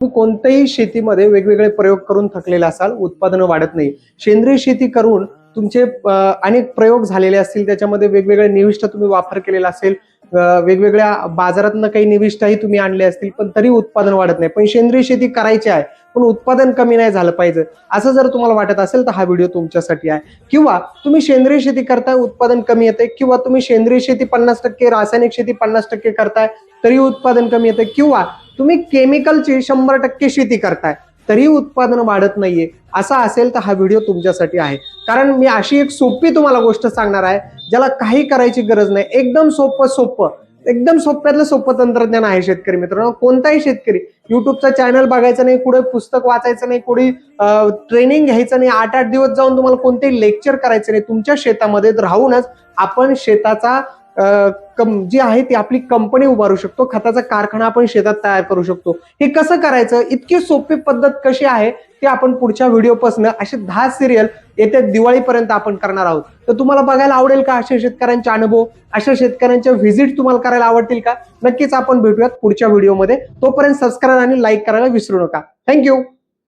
तुम्ही कोणत्याही शेतीमध्ये वेगवेगळे प्रयोग करून थकलेले असाल उत्पादन वाढत नाही. सेंद्रिय शेती करून तुमचे अनेक प्रयोग झालेले असतील त्याच्यामध्ये वेगवेगळे निविष्ट तुम्ही वापर केलेला असेल वेगवेगळ्या बाजारातनं काही निविष्ठाही तुम्ही आणले असतील पण तरी उत्पादन वाढत नाही. पण सेंद्रिय शेती करायची आहे पण उत्पादन कमी नाही झालं पाहिजे. असं जर तुम्हाला वाटत असेल तर हा व्हिडिओ तुमच्यासाठी आहे. किंवा तुम्ही सेंद्रिय शेती करताय उत्पादन कमी येते किंवा तुम्ही सेंद्रिय शेती पन्नास टक्के रासायनिक शेती पन्नास टक्के करताय तरी उत्पादन कमी येते किंवा तुम्ही केमिकलची शंभर टक्के शेती करताय तरी उत्पादन वाढत नाहीये. असा असेल तर हा व्हिडिओ तुमच्यासाठी आहे. कारण मी अशी एक सोपी तुम्हाला गोष्ट सांगणार आहे ज्याला काही करायची गरज नाही. एकदम सोपं सोपं. एकदम सोप्यातलं सोपं तंत्रज्ञान आहे शेतकरी मित्रांनो. कोणताही शेतकरी युट्यूबचा चॅनल बघायचं नाही कुठे पुस्तक वाचायचं नाही कुठे ट्रेनिंग घ्यायचं नाही आठ आठ दिवस जाऊन तुम्हाला कोणतेही लेक्चर करायचं नाही. तुमच्या शेतामध्ये राहूनच आपण शेताचा कम- जी आहे ती आपली कंपनी उभारू शकतो. खताचा कारखाना आपण शेतात तयार करू शकतो. हे कसं करायचं? इतकी सोपी पद्धत कशी आहे ते आपण पुढच्या व्हिडिओपासून असे दहा सिरियल येत्या दिवाळीपर्यंत आपण करणार आहोत. तर तुम्हाला बघायला आवडेल का अशा शेतकऱ्यांचे अनुभव? अशा शेतकऱ्यांच्या व्हिजिट तुम्हाला करायला आवडतील का? नक्कीच आपण भेटूयात पुढच्या व्हिडिओमध्ये. तोपर्यंत सबस्क्राईब आणि लाईक करायला विसरू नका. थँक्यू